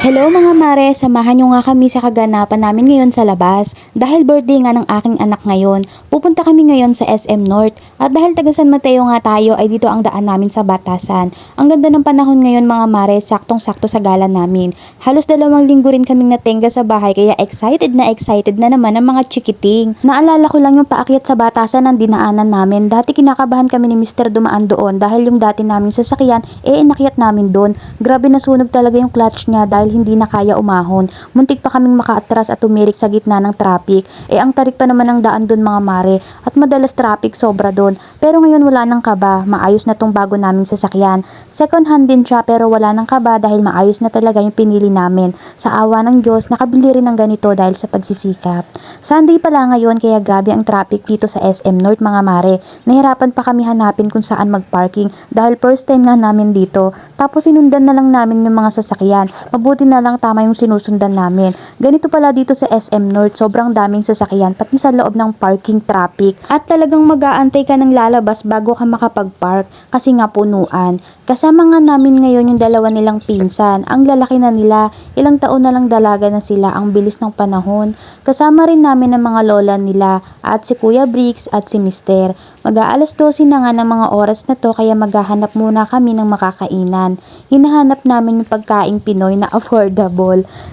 Hello mga mare, samahan nyo nga kami sa kaganapan namin ngayon sa labas. Dahil birthday nga ng aking anak ngayon, pupunta kami ngayon sa SM North. At dahil taga San Mateo nga tayo ay dito ang daan namin sa Batasan. Ang ganda ng panahon ngayon mga mare, saktong-sakto sa gala namin. Halos dalawang linggo rin kaming natenga sa bahay kaya excited na excited na naman ang mga chikiting. Naalala ko lang yung paakyat sa Batasan ng dinaanan namin. Dati kinakabahan kami ni Mr. dumaan doon dahil yung dati naming sasakyan, eh inakyat namin doon. Grabe nasunog talaga yung clutch niya dahil hindi na kaya umahon. Muntik pa kaming makaatras at tumirik sa gitna ng traffic. Eh ang tarik pa naman ng daan doon mga mare at madalas traffic sobra doon. Pero ngayon wala nang kaba, maayos na tong bago naming sasakyan. Second hand din siya pero wala nang kaba dahil maayos na talaga yung pinili namin. Sa awa ng Diyos, nakabili rin ng ganito dahil sa pagsisikap. Sunday pala ngayon kaya grabe ang traffic dito sa SM North mga mare. Nahirapan pa kami hanapin kung saan magparking dahil first time nga namin dito. Tapos sinundan na lang namin yung mga sasakyan. Mabuti na lang tama yung sinusundan namin. Ganito pala dito sa SM North, sobrang daming sasakyan pati sa loob ng parking traffic. At talagang mag-aantay ka ng lalabas bago ka makapag-park kasi nga punuan. Kasama nga namin ngayon yung dalawa nilang pinsan. Ang lalaki na nila, ilang taon na lang dalaga na sila, ang bilis ng panahon. Kasama rin namin ang mga lola nila at si Kuya Briggs at si Mister. Mag-aalas 12 na nga ng mga oras na to kaya maghahanap muna kami ng makakainan. Hinahanap namin yung pagkaing Pinoy na affordable.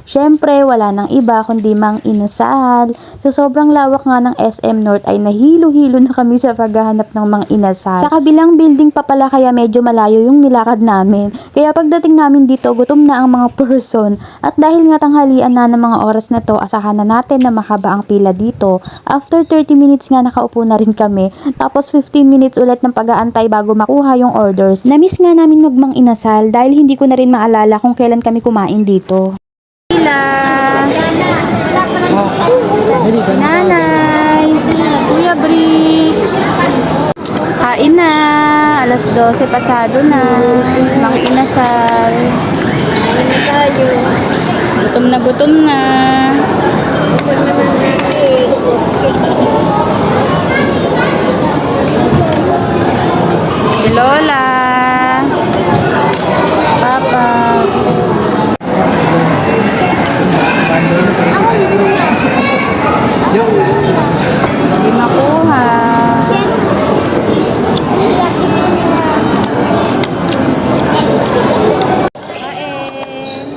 Syempre, wala nang iba kundi mang inasal. Sa sobrang lawak nga ng SM North ay nahilo-hilo na kami sa paghahanap ng mga inasal. Sa kabilang building pa pala kaya medyo malayo yung nilakad namin. Kaya pagdating namin dito, gutom na ang mga person. At dahil nga tanghalian na ng mga oras na to, asahan na natin na mahaba ang pila dito. After 30 minutes nga nakaupo na rin kami. Tapos 15 minutes ulit ng pag-aantay bago makuha yung orders. Namiss nga namin magmang inasal dahil hindi ko na rin maalala kung kailan kami kumain dito. Pila! Si Nanay! Kuya Bricks! Kain na! Alas 12 pasado na. Mga inasal. Gutom na gutom na. Si Lola. Papa. Hindi makuha. Kain.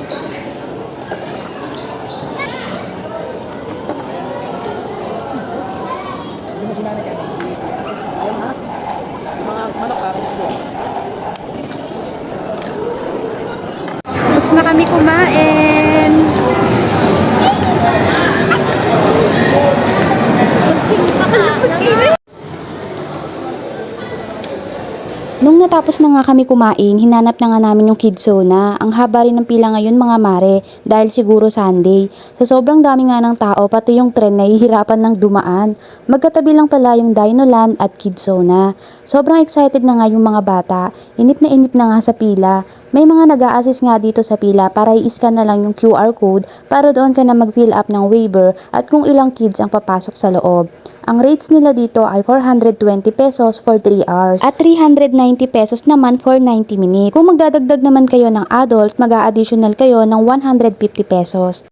Tapos na kami kumain. Nung natapos na nga kami kumain, hinanap na nga namin yung kidzona. Ang haba rin ng pila ngayon mga mare, dahil siguro Sunday. Sa sobrang dami nga ng tao, pati yung tren nahihirapan ng dumaan. Magkatabi lang pala yung Dinoland at Kidzona. Sobrang excited na nga yung mga bata. Inip na inip na nga sa pila. May mga nag assist nga dito sa pila para i-scan na lang yung QR code para doon ka na mag-fill up ng waiver at kung ilang kids ang papasok sa loob. Ang rates nila dito ay 420 pesos for 3 hours at 390 pesos naman for 90 minutes. Kung magdadagdag naman kayo ng adult, mag-a-additional kayo ng 150 pesos.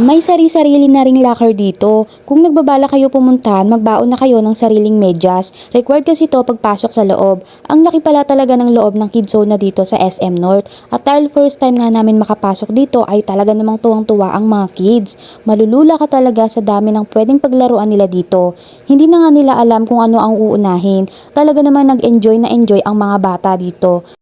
May sari-sarili na ring locker dito. Kung nagbabala kayo pumuntahan, magbaon na kayo ng sariling medyas. Required kasi to pagpasok sa loob. Ang laki pala talaga ng loob ng kids zone na dito sa SM North. At dahil first time nga namin makapasok dito ay talaga namang tuwang-tuwa ang mga kids. Malulula ka talaga sa dami ng pwedeng paglaruan nila dito. Hindi na nga nila alam kung ano ang uunahin. Talaga naman nag-enjoy na enjoy ang mga bata dito.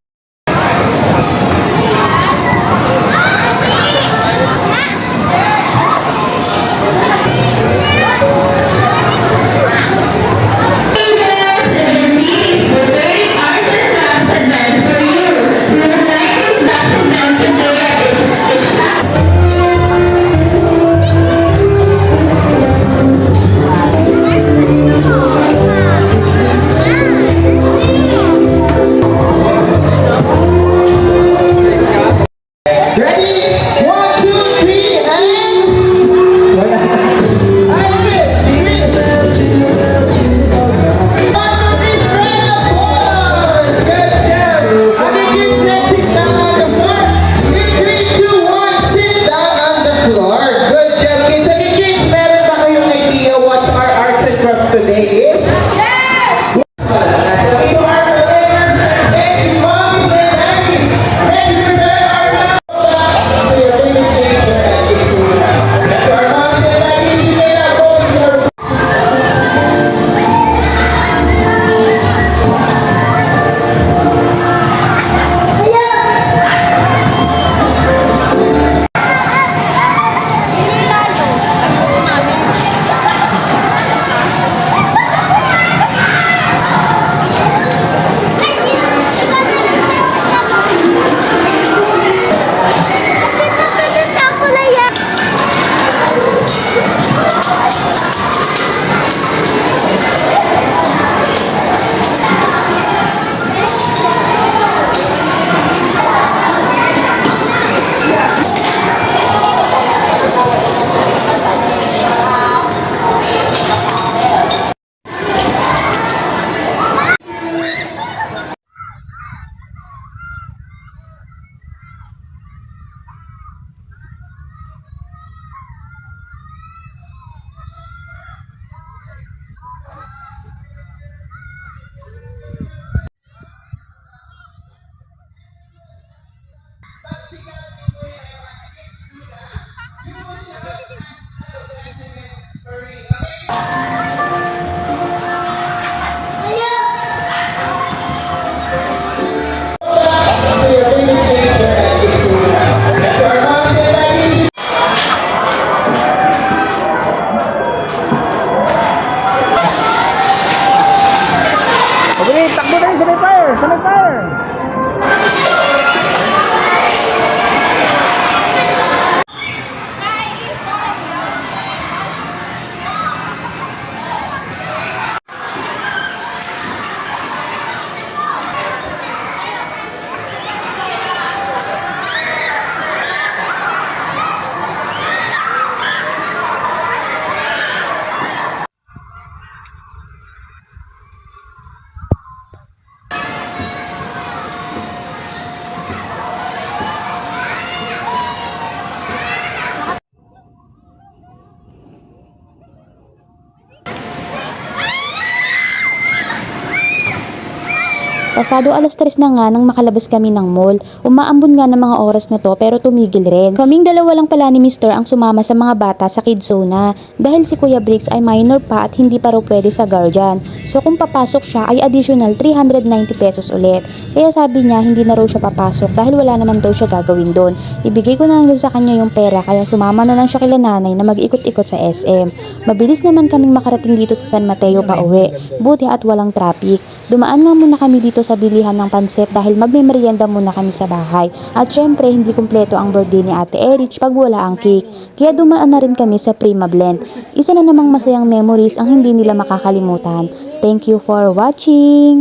Pasado alas 3 na nga nang makalabas kami ng mall. Umaambon nga ng mga oras na to pero tumigil rin. Kaming dalawa lang pala ni Mr. ang sumama sa mga bata sa kids zona dahil si Kuya Briggs ay minor pa at hindi pa raw pwede sa guardian. So kung papasok siya ay additional 390 pesos ulit. Kaya sabi niya hindi na raw siya papasok dahil wala naman daw siya gagawin doon. Ibigay ko na lang sa kanya yung pera kaya sumama na lang siya kila nanay na mag-ikot-ikot sa SM. Mabilis naman kaming makarating dito sa San Mateo pa uwi. Buti at walang traffic. Dumaan nga muna kami dito sa bilihan ng pansit dahil magme-merienda muna kami sa bahay. At syempre, hindi kumpleto ang birthday ni Ate Erich pag wala ang cake. Kaya dumaan na rin kami sa Prima Blend. Isa na namang masayang memories ang hindi nila makakalimutan. Thank you for watching!